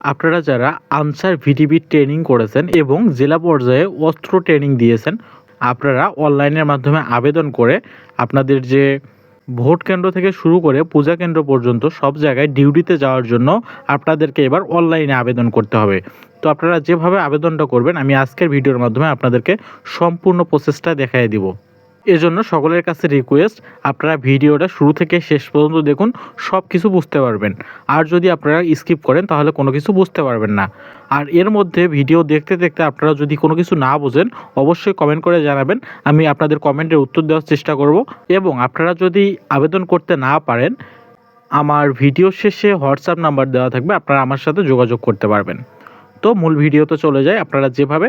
আপনারা যারা answer VDP training করেছেন এবং জেলা পর্যায়ে অস্ত্র ট্রেনিং দিয়েছেন, আপনারা অনলাইনের মাধ্যমে আবেদন করে আপনাদের যে ভোট কেন্দ্র থেকে শুরু করে পূজা কেন্দ্র পর্যন্ত সব জায়গায় ডিউটিতে যাওয়ার জন্য আপনাদেরকে এবার অনলাইনে আবেদন করতে হবে। তো আপনারা যেভাবে আবেদনটা করবেন, আমি আজকের ভিডিওর মাধ্যমে আপনাদেরকে সম্পূর্ণ প্রসেসটা দেখাই দিব। এজন্য সকলের কাছে রিকোয়েস্ট আপনারা ভিডিওটা শুরু থেকে শেষ পর্যন্ত দেখুন সব কিছু বুঝতে পারবেন। আর যদি আপনারা স্কিপ করেন, তাহলে কোনো কিছু বুঝতে পারবেন না। আর এর মধ্যে ভিডিও দেখতে দেখতে আপনারা যদি কোনো কিছু না বোঝেন, অবশ্যই কমেন্ট করে জানাবেন। আমি আপনাদের কমেন্টের উত্তর দেওয়ার চেষ্টা করব। এবং আপনারা যদি আবেদন করতে না পারেন, আমার ভিডিও শেষে হোয়াটসঅ্যাপ নাম্বার দেওয়া থাকবে, আপনারা আমার সাথে যোগাযোগ করতে পারবেন। তো মূল ভিডিওতে চলে যায় আপনারা যেভাবে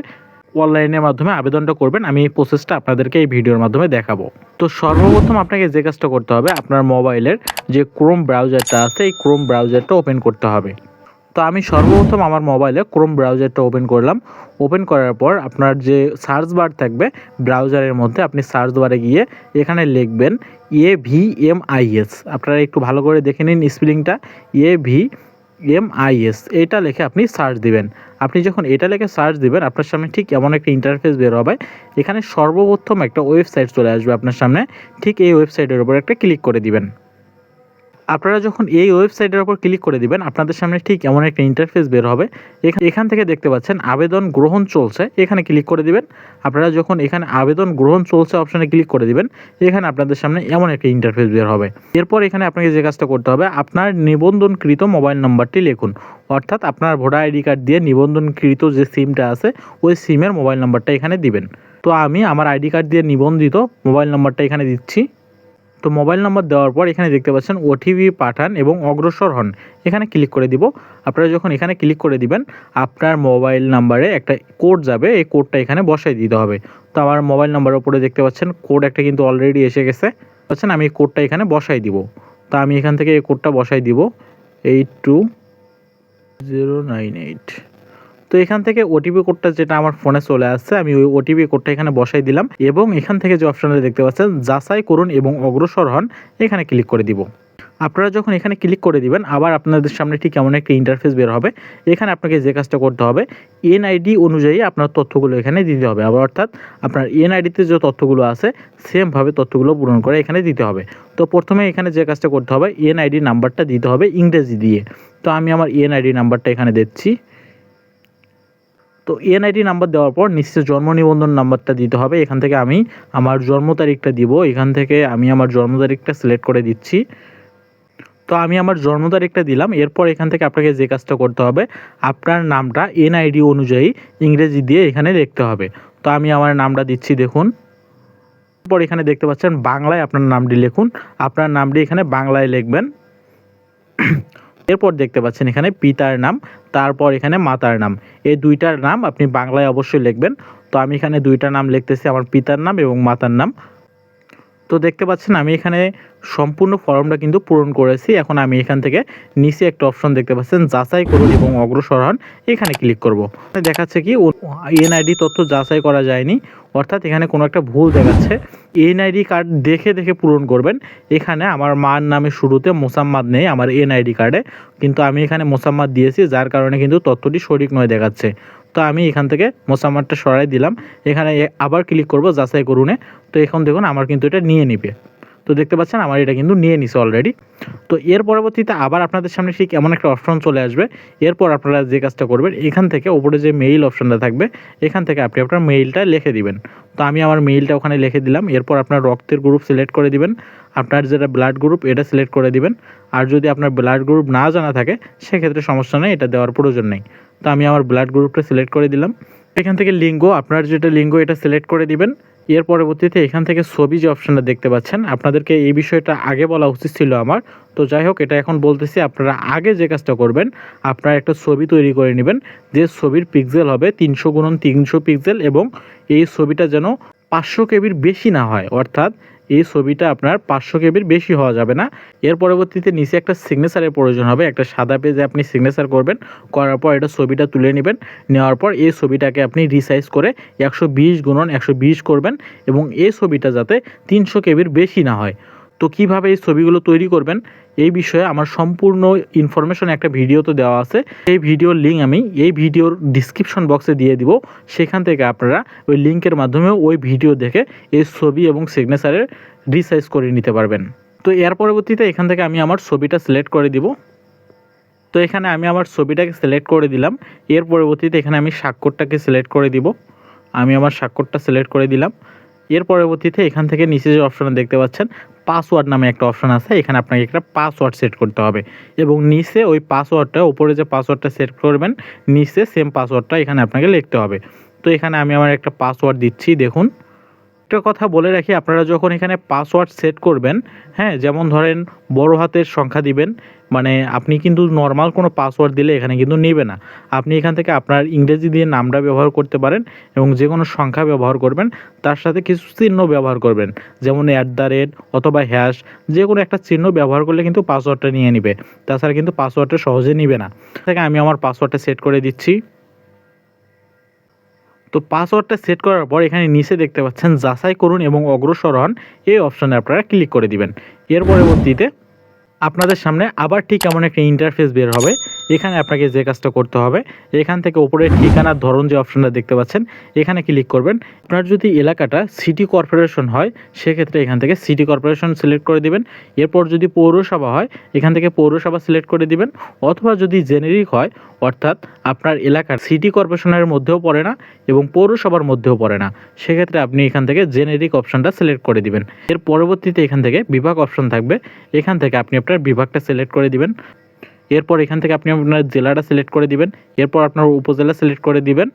অনলাইনের মাধ্যমে আবেদনটা করবেন, আমি এই প্রসেসটা আপনাদেরকে এই ভিডিওর মাধ্যমে দেখাবো। তো সর্বপ্রথম আপনাকে যে কাজটা করতে হবে, আপনার মোবাইলের যে ক্রোম ব্রাউজারটা আছে, এই ক্রোম ব্রাউজারটা ওপেন করতে হবে। তো আমি সর্বপ্রথম আমার মোবাইলে ক্রোম ব্রাউজারটা ওপেন করলাম। ওপেন করার পর আপনার যে সার্চ বার থাকবে ব্রাউজারের মধ্যে আপনি সার্চ বারে গিয়ে এখানে লিখবেন A V M I S আপনারা একটু ভালো করে দেখে নিন স্পেলিংটা A V M I S এটা লেখে আপনি সার্চ দিবেন। আপনি যখন এটা লেখে সার্চ দিবেন, আপনার সামনে ঠিক এমন একটা ইন্টারফেস বের হবে। এখানে সর্বপ্রথম একটা ওয়েবসাইট চলে আসবে আপনার সামনে। ঠিক এই ওয়েবসাইটের উপর একটা ক্লিক করে দিবেন। আপনারা যখন এই ওয়েবসাইটের উপর ক্লিক করে দিবেন, আপনাদের সামনে ঠিক এমন একটা ইন্টারফেস বের হবে। এখা- এখান থেকে দেখতে পাচ্ছেন আবেদন গ্রহণ চলছে, এখানে ক্লিক করে দিবেন। আপনারা যখন এখানে আবেদন গ্রহণ চলছে অপশানে ক্লিক করে দিবেন, এখানে আপনাদের সামনে এমন একটা ইন্টারফেস বের হবে। এরপর এখানে আপনাকে যে কাজটা করতে হবে, আপনার নিবন্ধনকৃত মোবাইল নাম্বারটি লিখুন। অর্থাৎ আপনার ভোটার আইডি কার্ড দিয়ে নিবন্ধনকৃত যে সিমটা আছে, ওই সিমের মোবাইল নাম্বারটা এখানে দিবেন। তো আমি আমার আইডি কার্ড দিয়ে নিবন্ধিত মোবাইল নাম্বারটা এখানে দিচ্ছি। তো মোবাইল নাম্বার দেওয়ার পর এখানে দেখতে পাচ্ছেন ওটিপি পাঠান এবং অগ্রসর হন। এখানে ক্লিক করে দিব। আপনারা যখন এখানে ক্লিক করে দিবেন, আপনার মোবাইল নাম্বারে একটা কোড যাবে। এই কোডটা এখানে বসাই দিতে হবে। তো আমার মোবাইল নাম্বারের উপরে দেখতে পাচ্ছেন কোড একটা কিন্তু অলরেডি এসে গেছে। পাচ্ছেন? আমি এই কোডটা এখানে বসাই দিব। তো আমি এখান থেকে এই কোডটা বসাই দিব। Eight two zero nine eight তো এখান থেকে ওটিপি কোডটা যেটা আমার ফোনে চলে আসছে, আমি ওই ওটিপি কোডটা এখানে বসাই দিলাম এবং এখান থেকে যে অপশনটা দেখতে পাচ্ছেন, যাচাই করুন এবং অগ্রসর হন, এখানে ক্লিক করে দিব। আপনারা যখন এখানে ক্লিক করে দিবেন, আবার আপনাদের সামনে ঠিক এমন একটা ইন্টারফেস বের হবে, এখানে আপনাকে যে কাজটা করতে হবে এনআইডি অনুযায়ী আপনার তথ্যগুলো এখানে দিতে হবে। আবার অর্থাৎ আপনার এনআইডিতে যে তথ্যগুলো আছে সেমভাবে তথ্যগুলো পূরণ করে এখানে দিতে হবে। তো প্রথমে এখানে যে কাজটা করতে হবে এনআইডি নাম্বারটা দিতে হবে ইংরেজি দিয়ে। তো আমি আমার এনআইডি নাম্বারটা এখানে দিচ্ছি। তো এনআইডি নাম্বার দেওয়ার পর নিশ্চয় জন্ম নিবন্ধন নাম্বারটা দিতে হবে। এখান থেকে আমি আমার জন্ম তারিখটা দিব। এখান থেকে আমি আমার জন্ম তারিখটা সিলেক্ট করে দিচ্ছি। তো আমি আমার জন্ম তারিখটা দিলাম। এরপর এখান থেকে আপনাকে যে কাজটা করতে হবে, আপনার নামটা এনআইডি অনুযায়ী ইংরেজি দিয়ে এখানে লিখতে হবে। তো আমি আমার নামটা দিচ্ছি, দেখুন। এরপর এখানে দেখতে পাচ্ছেন বাংলায় আপনার নামটি লিখুন। আপনার নামটি এখানে বাংলায় লিখবেন। এরপর দেখতে পাচ্ছেন এখানে পিতার নাম, তারপর এখানে মাতার নাম। এই দুইটার নাম আপনি বাংলায় অবশ্যই লিখবেন। তো আমি এখানে দুইটা নাম লিখতেছি, আমার পিতার নাম এবং মাতার নাম। তো দেখতে পাচ্ছেন, আমি এখানে সম্পূর্ণ ফর্মটা কিন্তু পূরণ করেছি। এখন আমি এখান থেকে নিচে একটা অপশন দেখতে পাচ্ছেন, যাচাই করুন এবং অগ্রসর হন। এখানে ক্লিক করব। দেখাচ্ছে কি এনআইডি তথ্য যাচাই করা যায়নি, অর্থাৎ এখানে কোনো একটা ভুল দেখাচ্ছে। এনআইডি কার্ড দেখে দেখে পূরণ করবেন। এখানে আমার মার নামে শুরুতে মোসাম্মাদ নেই, আমার এনআইডি কার্ডে। কিন্তু আমি এখানে মোসাম্মাদ দিয়েছি, যার কারণে কিন্তু তথ্যটি সঠিক নয় দেখাচ্ছে। তো আমি এখান থেকে মোসাম্মারটা সরাই দিলাম। এখানে আবার ক্লিক করব যাচাই করুনে। তো এখন দেখুন, আমার কিন্তু এটা নিয়ে নিবে। তো দেখতে পাচ্ছেন আমার এটা কিন্তু নিয়ে নিছে অলরেডি তো এর পরবর্তীতে আবার আপনাদের সামনে ঠিক এমন একটা অপশন চলে আসবে। এরপর আপনারা যে কাজটা করবেন, এখান থেকে ওপরে যে মেইল অপশনটা থাকবে, এখান থেকে আপনি আপনার মেইলটা লিখে দিবেন। তো আমি আমার মেইলটা ওখানে লিখে দিলাম। এরপর আপনার রক্তের গ্রুপ সিলেক্ট করে দিবেন। আপনার যেটা ব্লাড গ্রুপ এটা সিলেক্ট করে দিবেন। আর যদি আপনার ব্লাড গ্রুপ না জানা থাকে, সেক্ষেত্রে সমস্যা নেই, এটা দেওয়ার প্রয়োজন নেই। তো আমি আমার ব্লাড গ্রুপটা সিলেক্ট করে দিলাম। এখান থেকে লিঙ্গ, আপনার যেটা লিঙ্গ, এটা সিলেক্ট করে দিবেন। এর পরবর্তীতে এখান থেকে ছবি যে অপশানটা দেখতে পাচ্ছেন, আপনাদেরকে এই বিষয়টা আগে বলা উচিত ছিল আমার। তো যাই হোক, এটা এখন বলতেছি, আপনারা আগে যে কাজটা করবেন, আপনারা একটা ছবি তৈরি করে নেবেন, যে ছবির পিক্সেল হবে তিনশো গুণন তিনশো পিক্সেল এবং এই ছবিটা যেন পাঁচশো কেবির বেশি না হয়, অর্থাৎ এই ছবিটা আপনার পাঁচশো কেবির বেশি হওয়া যাবে না। এর পরবর্তীতে নিচে একটা সিগনেচারের প্রয়োজন হবে, একটা সাদা পেজে আপনি সিগনেচার করবেন। করার পর এটা ছবিটা তুলে নেবেন। নেওয়ার পর এই ছবিটাকে আপনি রিসাইজ করে একশো বিশ গুণন একশো বিশ করবেন এবং এই ছবিটা যাতে তিনশো কেবির বেশি না হয়। তো কীভাবে এই ছবিগুলো তৈরি করবেন, এই বিষয়ে আমার সম্পূর্ণ ইনফরমেশন একটা ভিডিওতে দেওয়া আছে। এই ভিডিওর লিঙ্ক আমি এই ভিডিওর ডিসক্রিপশন বক্সে দিয়ে দিব। সেখান থেকে আপনারা ওই লিঙ্কের মাধ্যমে ওই ভিডিও দেখে এই ছবি এবং সিগনেচারের রিসাইজ করে নিতে পারবেন। তো এর পরবর্তীতে এখান থেকে আমি আমার ছবিটা সিলেক্ট করে দিব। তো এখানে আমি আমার ছবিটাকে সিলেক্ট করে দিলাম। এর পরবর্তীতে এখানে আমি স্বাক্ষরটাকে সিলেক্ট করে দিব। আমি আমার স্বাক্ষরটা সিলেক্ট করে দিলাম। এর পরবর্তীতে এখান থেকে নিচে যে অপশন দেখতে পাচ্ছেন পাসওয়ার্ড নামে একটা অপশন আছে, এখানে আপনাকে একটা পাসওয়ার্ড সেট করতে হবে। এবং নিচে ওই পাসওয়ার্ডটা, উপরে যে পাসওয়ার্ডটা সেট করবেন, নিচে সেম পাসওয়ার্ডটা এখানে আপনাকে লিখতে হবে। তো এখানে আমি আমার একটা পাসওয়ার্ড দিচ্ছি, দেখুন। একটা কথা বলে রাখি, আপনারা যখন এখানে পাসওয়ার্ড সেট করবেন হ্যাঁ যেমন ধরেন বড় হাতের সংখ্যা দিবেন মানে আপনি কিন্তু নর্মাল কোনো পাসওয়ার্ড দিলে এখানে কিন্তু নেবে না। আপনি এখান থেকে আপনার ইংরেজি দিয়ে নামটা ব্যবহার করতে পারেন এবং যে কোনো সংখ্যা ব্যবহার করবেন, তার সাথে কিছু চিহ্ন ব্যবহার করবেন, যেমন অ্যাট দ্য রেট অথবা হ্যাশ যে কোনো একটা চিহ্ন ব্যবহার করলে কিন্তু পাসওয়ার্ডটা নিয়ে নিবে, তাছাড়া কিন্তু পাসওয়ার্ডটা সহজে নিবে না। থেকে আমি আমার পাসওয়ার্ডটা সেট করে দিচ্ছি। তো পাসওয়ার্ডটা সেট করার পর এখানে নিচে দেখতে পাচ্ছেন যাচাই করুন এবং অগ্রসর হন। এই অপশানে আপনারা ক্লিক করে দিবেন। এর পরবর্তীতে আপনাদের সামনে আবার ঠিক এমন একটা ইন্টারফেস বের হবে। এখানে আপনাকে যে কাজটা করতে হবে, এখান থেকে উপরে ঠিকানার ধরন যে অপশনটা দেখতে পাচ্ছেন, এখানে ক্লিক করবেন। আপনার যদি এলাকাটা সিটি কর্পোরেশন হয়, সেক্ষেত্রে এখান থেকে সিটি কর্পোরেশন সিলেক্ট করে দিবেন। এরপর যদি পৌরসভা হয়, এখান থেকে পৌরসভা সিলেক্ট করে দিবেন। অথবা যদি জেনেরিক হয়, অর্থাৎ আপনার এলাকার সিটি কর্পোরেশনের মধ্যেও পড়ে না এবং পৌরসভার মধ্যেও পড়ে না, সেক্ষেত্রে আপনি এখান থেকে জেনেরিক অপশনটা সিলেক্ট করে দিবেন। এর পরবর্তীতে এখান থেকে বিভাগ অপশন থাকবে। এখান থেকে আপনি আপনার বিভাগটা সিলেক্ট করে দিবেন। এরপর এখান থেকে আপনি আপনার জেলাটা সিলেক্ট করে দিবেন, এরপর আপনার উপজেলা সিলেক্ট করে দিবেন।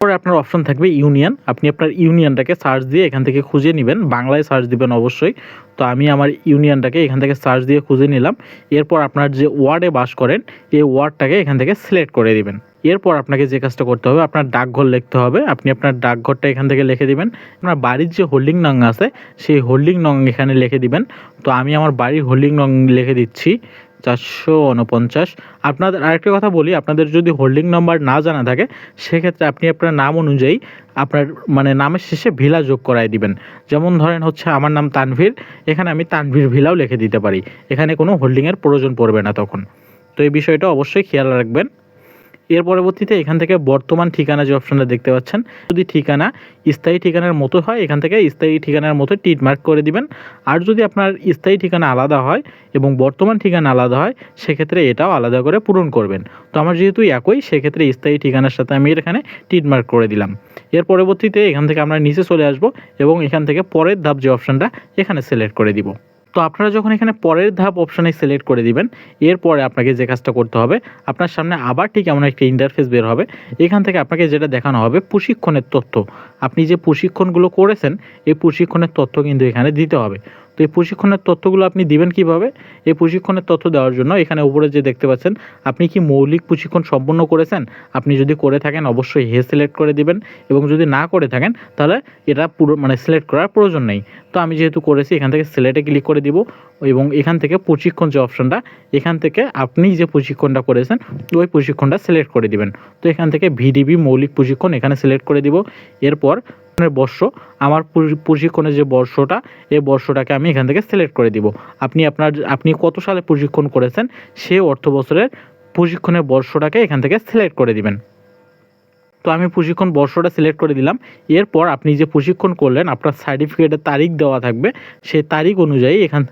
পরে আপনার অপশন থাকবে ইউনিয়ন আপনি আপনার ইউনিয়নটাকে সার্চ দিয়ে এখান থেকে খুঁজে নেবেন, বাংলায় সার্চ দিবেন অবশ্যই। তো আমি আমার ইউনিয়নটাকে এখান থেকে সার্চ দিয়ে খুঁজে নিলাম। এরপর আপনার যে ওয়ার্ডে বাস করেন, এই ওয়ার্ডটাকে এখান থেকে সিলেক্ট করে দিবেন। এরপর আপনাকে যে কাজটা করতে হবে, আপনার ডাকঘর লিখতে হবে। আপনি আপনার ডাকঘরটা এখান থেকে লিখে দিবেন। আপনার বাড়ির যে হোল্ডিং নং আছে, সেই হোল্ডিং নং এখানে লিখে দিবেন। তো আমি আমার বাড়ির হোল্ডিং নং লিখে দিচ্ছি। চারশো উনপঞ্চাশ। আপনাদের আরেকটা কথা বলি, আপনাদের যদি হোল্ডিং নাম্বার না জানা থাকে, সেক্ষেত্রে আপনি আপনার নাম অনুযায়ী আপনার মানে নামের শেষে ভিলা যোগ করাই দিবেন। যেমন ধরেন হচ্ছে আমার নাম তানভীর, এখানে আমি তানভীর ভিলাও লিখে দিতে পারি। এখানে কোনো হোল্ডিংয়ের প্রয়োজন পড়বে না তখন। তো এই বিষয়টা অবশ্যই খেয়াল রাখবেন। এর পরবর্তীতে এখান থেকে বর্তমান ঠিকানা যে অপশনটা দেখতে পাচ্ছেন, যদি ঠিকানা স্থায়ী ঠিকানার মতো হয়, এখান থেকে স্থায়ী ঠিকানার মতো টিট মার্ক করে দিবেন। আর যদি আপনার স্থায়ী ঠিকানা আলাদা হয় এবং বর্তমান ঠিকানা আলাদা হয়, সেক্ষেত্রে এটাও আলাদা করে পূরণ করবেন। তো আমার যেহেতু একই, সেক্ষেত্রে স্থায়ী ঠিকানার সাথে আমি এখানে টিট মার্ক করে দিলাম। এর পরবর্তীতে এখান থেকে আমরা নিচে চলে আসব এবং এখান থেকে পরের ধাপ যে অপশনটা, এখানে সিলেক্ট করে দিব। তো আপনারা যখন এখানে পরের ধাপ অপশানে সিলেক্ট করে দিবেন, এরপরে আপনাকে যে কাজটা করতে হবে, আপনার সামনে আবার ঠিক এমন একটা ইন্টারফেস বের হবে। এখান থেকে আপনাকে যেটা দেখানো হবে, প্রশিক্ষণের তথ্য। আপনি যে প্রশিক্ষণগুলো করেছেন, এই প্রশিক্ষণের তথ্য কিন্তু এখানে দিতে হবে। তো এই প্রশিক্ষণের তথ্যগুলো আপনি দিবেন কীভাবে? এই প্রশিক্ষণের তথ্য দেওয়ার জন্য এখানে উপরে যে দেখতে পাচ্ছেন, আপনি কি মৌলিক প্রশিক্ষণ সম্পন্ন করেছেন? আপনি যদি করে থাকেন, অবশ্যই হে সিলেক্ট করে দিবেন এবং যদি না করে থাকেন, তাহলে এটা পুরো মানে সিলেক্ট করার প্রয়োজন নেই। তো আমি যেহেতু করেছি, এখান থেকে সিলেটে ক্লিক করে দিব এবং এখান থেকে প্রশিক্ষণ যে অপশনটা, এখান থেকে আপনি যে প্রশিক্ষণটা করেছেন, ওই প্রশিক্ষণটা সিলেক্ট করে দিবেন। তো এখান থেকে ভিডিবি মৌলিক প্রশিক্ষণ এখানে সিলেক্ট করে দিব। এরপর বর্ষ, আমার প্রশিক্ষণের যে বর্ষটা, এই বর্ষটাকে আমি এখান থেকে সিলেক্ট করে দিব। আপনি আপনার, আপনি কত সালে প্রশিক্ষণ করেছেন সে অর্থ বছরের প্রশিক্ষণের বর্ষটাকে এখান থেকে সিলেক্ট করে দিবেন। তো আমি প্রশিক্ষণ বর্ষটা সিলেক্ট করে দিলাম। এরপর আপনি যে প্রশিক্ষণ করলেন, আপনার সার্টিফিকেটের তারিখ দেওয়া থাকবে। সেই তারিখ অনুযায়ী এখান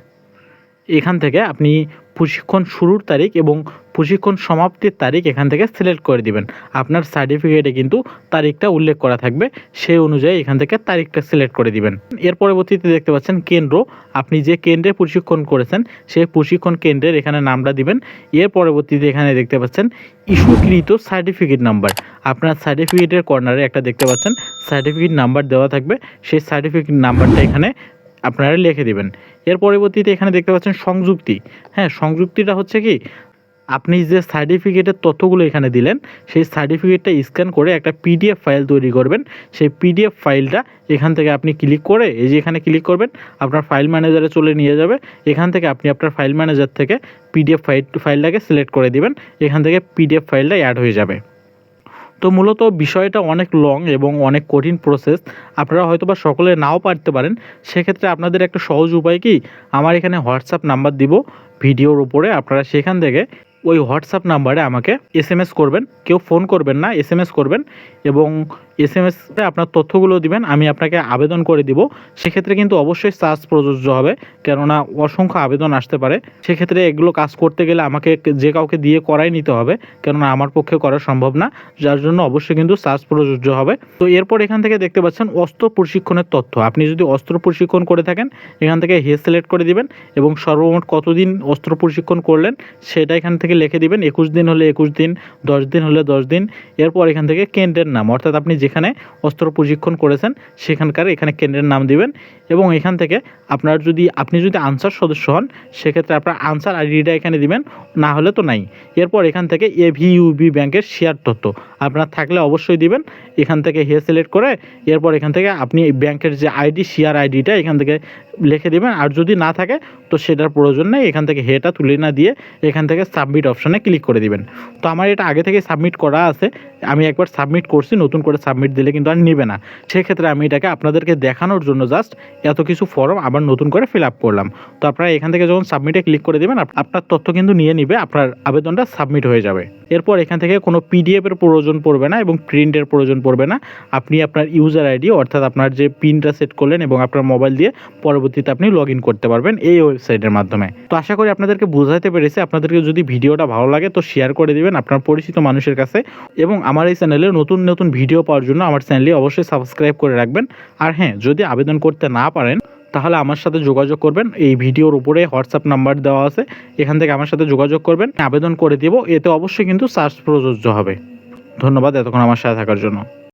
এখান থেকে আপনি প্রশিক্ষণ শুরুর তারিখ এবং প্রশিক্ষণ সমাপ্তির তারিখ এখান থেকে সিলেক্ট করে দিবেন। আপনার সার্টিফিকেটে কিন্তু তারিখটা উল্লেখ করা থাকবে, সেই অনুযায়ী এখান থেকে তারিখটা সিলেক্ট করে দিবেন। এর পরবর্তীতে দেখতে পাচ্ছেন কেন্দ্র। আপনি যে কেন্দ্রে প্রশিক্ষণ করেছেন, সেই প্রশিক্ষণ কেন্দ্রের এখানে নামটা দিবেন। এর পরবর্তীতে এখানে দেখতে পাচ্ছেন ইস্যুকৃত সার্টিফিকেট নাম্বার আপনার সার্টিফিকেটের কর্নারে একটা দেখতে পাচ্ছেন সার্টিফিকেট নাম্বার দেওয়া থাকবে। সেই সার্টিফিকেট নাম্বারটা এখানে আপনারা লিখে দিবেন। এর পরবর্তীতে এখানে দেখতে পাচ্ছেন সংযুক্তি। হ্যাঁ সংযুক্তিটা হচ্ছে কি, আপনি যে সার্টিফিকেটের তথ্যগুলো এখানে দিলেন, সেই সার্টিফিকেটটা স্ক্যান করে একটা পিডিএফ ফাইল তৈরি করবেন। সেই পিডিএফ ফাইলটা এখান থেকে আপনি ক্লিক করে, এই যে এখানে ক্লিক করবেন, আপনার ফাইল ম্যানেজারে চলে নিয়ে যাবে। এখান থেকে আপনি আপনার ফাইল ম্যানেজার থেকে পিডিএফ ফাইল, ফাইলটাকে সিলেক্ট করে দিবেন। এখান থেকে পিডিএফ ফাইলটা অ্যাড হয়ে যাবে। তো মূলত বিষয়টা অনেক লং এবং অনেক কঠিন প্রসেস আপনারা হয়তো বা সকলে নাও পারতে পারেন। সেক্ষেত্রে আপনাদের একটা সহজ উপায় কি? আমার এখানে হোয়াটসঅ্যাপ নাম্বার দিব। ভিডিওর উপরে আপনারা সেখান থেকে ওই হোয়াটসঅ্যাপ নাম্বারে আমাকে এস করবেন। কেউ ফোন করবেন না এস করবেন এবং এস এম এসে আপনার তথ্যগুলো দিবেন, আমি আপনাকে আবেদন করে দিব। সেক্ষেত্রে কিন্তু অবশ্যই চার্জ প্রযোজ্য হবে, কেননা অসংখ্য আবেদন আসতে পারে। সেক্ষেত্রে এগুলো কাজ করতে গেলে আমাকে যে কাউকে দিয়ে করাই নিতে হবে, কেননা আমার পক্ষে করা সম্ভব না, যার জন্য অবশ্যই কিন্তু চার্জ প্রযোজ্য হবে। তো এরপর এখান থেকে দেখতে পাচ্ছেন অস্ত্র প্রশিক্ষণের তথ্য। আপনি যদি অস্ত্র প্রশিক্ষণ করে থাকেন, এখান থেকে হে সিলেক্ট করে দিবেন এবং সর্বমোট কতদিন অস্ত্র প্রশিক্ষণ করলেন, সেটা এখান থেকে লিখে দিবেন। একুশ দিন হলে একুশ দিন, দশ দিন হলে দশ দিন। এরপর এখান থেকে কেন্দ্রের নাম, অর্থাৎ আপনি যেখানে অস্ত্র প্রশিক্ষণ করেছেন, সেখানকার এখানে কেন্দ্রের নাম দিবেন এবং এখান থেকে আপনার যদি, আপনি যদি আনসার সদস্য হন, সেক্ষেত্রে আপনার আনসার আইডিটা এখানে দিবেন, না হলে তো নাই। এরপর এখান থেকে এভিইউবি ব্যাংকের শেয়ার তথ্য আপনার থাকলে অবশ্যই দিবেন, এখান থেকে হে সিলেক্ট করে, এরপর এখান থেকে আপনি ব্যাংকের যে আইডি শেয়ার আইডিটা এখান থেকে লিখে দেবেন। আর যদি না থাকে, তো সেটার প্রয়োজন নেই। এখান থেকে হেটা তুলে না দিয়ে এখান থেকে সাবমিট অপশানে ক্লিক করে দিবেন। তো আমার এটা আগে থেকে সাবমিট করা আছে। আমি একবার সাবমিট করছি, নতুন করে সাবমিট দিলে কিন্তু আর নেবে না। সেক্ষেত্রে আমি এটাকে আপনাদেরকে দেখানোর জন্য জাস্ট এত কিছু ফর্ম আবার নতুন করে ফিল আপ করলাম। তো আপনারা এখান থেকে যখন সাবমিটে ক্লিক করে দেবেন আপনার তথ্য কিন্তু নিয়ে নিবে। আপনার আবেদনটা সাবমিট হয়ে যাবে। এরপর এখান থেকে কোনো পিডিএফ এর প্রয়োজন পড়বে না এবং প্রিন্টের প্রয়োজন পড়বে না। আপনি আপনার ইউজার আইডি অর্থাৎ আপনার যে পিনটা সেট করলেন এবং আপনার মোবাইল দিয়ে পরবর্তীতে আপনি লগ ইন করতে পারবেন এই ওয়েবসাইটের মাধ্যমে। তো আশা করি আপনাদেরকে বোঝাতে পেরেছি। আপনাদেরকে যদি ভিডিওটা ভালো লাগে তো শেয়ার করে দিবেন আপনার পরিচিত মানুষের কাছে। এবং আমার এই চ্যানেলে নতুন নতুন ভিডিও পাওয়ার জন্য আমার চ্যানেলটি অবশ্যই সাবস্ক্রাইব করে রাখবেন। আর হ্যাঁ যদি আবেদন করতে না পারেন তাহলে আমার সাথে যোগাযোগ করবেন। এই ভিডিওর উপরে হোয়াটসঅ্যাপ নাম্বার দেওয়া আছে। এখান থেকে আমার সাথে যোগাযোগ করবেন। আবেদন করে দেবো। এতে অবশ্যই কিন্তু সার্চ প্রযোজ্য হবে। ধন্যবাদ এতক্ষণ আমার সাথে থাকার জন্য।